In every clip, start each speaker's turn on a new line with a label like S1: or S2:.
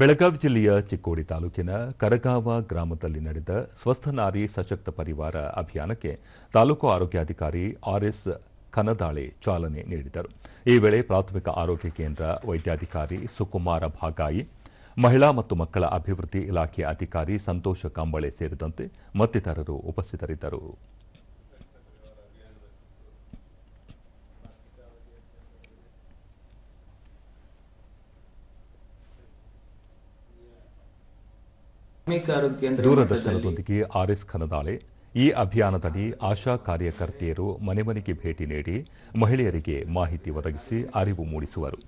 S1: ಬೆಳಗಾವಿ ಜಿಲ್ಲೆಯ ಚಿಕ್ಕೋಡಿ ತಾಲೂಕಿನ ಕರಗಾವ ಗ್ರಾಮದಲ್ಲಿ ನಡೆದ ಸ್ವಸ್ಥ ನಾರಿ ಸಶಕ್ತ ಪರಿವಾರ ಅಭಿಯಾನಕ್ಕೆ ತಾಲೂಕು ಆರೋಗ್ಯಾಧಿಕಾರಿ ಆರ್ಎಸ್ ಕನದಾಳೆ ಚಾಲನೆ ನೀಡಿದರು. ಈ ವೇಳೆ ಪ್ರಾಥಮಿಕ ಆರೋಗ್ಯ ಕೇಂದ್ರ ವೈದ್ಯಾಧಿಕಾರಿ ಸುಕುಮಾರ ಭಾಗಾಯಿ, ಮಹಿಳಾ ಮತ್ತು ಮಕ್ಕಳ ಅಭಿವೃದ್ಧಿ ಇಲಾಖೆ ಅಧಿಕಾರಿ ಸಂತೋಷ ಕಂಬಳೆ ಸೇರಿದಂತೆ ಮತ್ತಿತರರು ಉಪಸ್ಥಿತರಿದ್ದರು.
S2: ಪ್ರಾಥಮಿಕ ಆರೋಗ್ಯ ಕೇಂದ್ರ
S1: ಆರ್ ಎಸ್ ಖನದಾಳೆ ಈ ಅಭಿಯಾನದಡಿ ಆಶಾ ಕಾರ್ಯಕರ್ತೆಯರು ಮನೆ ಮನೆಗೆ ಭೇಟಿ ನೀಡಿ ಮಹಿಳೆಯರಿಗೆ ಮಾಹಿತಿ ಒದಗಿಸಿ ಅರಿವು ಮೂಡಿಸುವರು.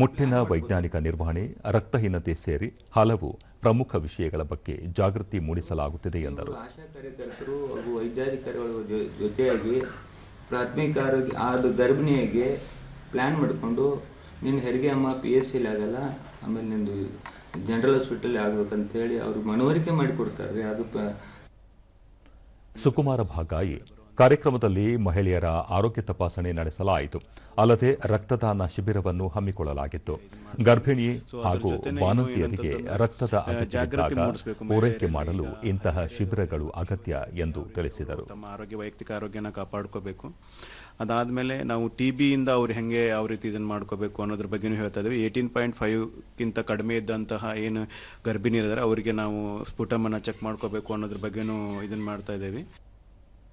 S1: ಮುಟ್ಟಿನ ವೈಜ್ಞಾನಿಕ ನಿರ್ವಹಣೆ ರಕ್ತಹೀನತೆ ಸೇರಿ ಹಲವು ಪ್ರಮುಖ ವಿಷಯಗಳ ಬಗ್ಗೆ ಜಾಗೃತಿ ಮೂಡಿಸಲಾಗುತ್ತಿದೆ ಎಂದರು.
S2: ಆಶಾ ಕಾರ್ಯಕರ್ತರು ಹಾಗೂ ವೈದ್ಯಾಧಿಕಾರಿಗಳ ಜೊತೆಯಾಗಿ ಪ್ರಾಥಮಿಕ ಆರೋಗ್ಯ ಅದು ಗರ್ಭಿಣಿಯಾಗಿ ಪ್ಲ್ಯಾನ್ ಮಾಡಿಕೊಂಡು ನಿನ್ನ ಹೆರಿಗೆ ಅಮ್ಮ ಪಿ ಎಸ್ ಸಿಲಿ ಆಗಲ್ಲ ಆಮೇಲೆ ನಿಂದು ಜನರಲ್ ಹಾಸ್ಪಿಟಲ್ ಆಗ್ಬೇಕಂತೇಳಿ ಅವ್ರಿಗೆ ಮನವರಿಕೆ ಮಾಡಿಕೊಡ್ತಾರೆ ಅದು
S1: ಸುಕುಮಾರ ಭಾಗಾಯಿ ಕಾರ್ಯಕ್ರಮದಲ್ಲಿ ಮಹಿಳೆಯರ ಆರೋಗ್ಯ ತಪಾಸಣೆ ನಡೆಸಲಾಯಿತು. ಅಲ್ಲದೆ ರಕ್ತದಾನ ಶಿಬಿರವನ್ನು ಹಮ್ಮಿಕೊಳ್ಳಲಾಗಿತ್ತು. ಗರ್ಭಿಣಿ ಹಾಗೂ ಬಾಣಂತಿಯರಿಗೆ ರಕ್ತದ ಅಗತ್ಯವಿದ್ದಾಗ ಪೂರೈಕೆ ಮಾಡಲು ಇಂತಹ ಶಿಬಿರಗಳು ಅಗತ್ಯ ಎಂದು ತಿಳಿಸಿದರು.
S3: ತಮ್ಮ ಆರೋಗ್ಯ, ವೈಯಕ್ತಿಕ ಆರೋಗ್ಯನ ಕಾಪಾಡ್ಕೋಬೇಕು. ಅದಾದಮೇಲೆ ನಾವು ಟಿ ಬಿಯಿಂದ ಅವ್ರು ಹೆಂಗೆ ಯಾವ ರೀತಿ ಇದನ್ನು ಮಾಡ್ಕೋಬೇಕು ಅನ್ನೋದ್ರ ಬಗ್ಗೆನೂ ಹೇಳ್ತಾ ಇದ್ದೀವಿ. ಏಯ್ಟೀನ್ ಪಾಯಿಂಟ್ ಫೈವ್ಗಿಂತ ಕಡಿಮೆ ಇದ್ದಂತಹ ಏನು ಗರ್ಭಿಣಿ ಇದ್ದಾರೆ ಅವರಿಗೆ ನಾವು ಸ್ಫುಟಮನ್ನು ಚೆಕ್ ಮಾಡ್ಕೋಬೇಕು ಅನ್ನೋದ್ರ ಬಗ್ಗೆನೂ ಇದನ್ನು ಮಾಡ್ತಾ ಇದ್ದೀವಿ.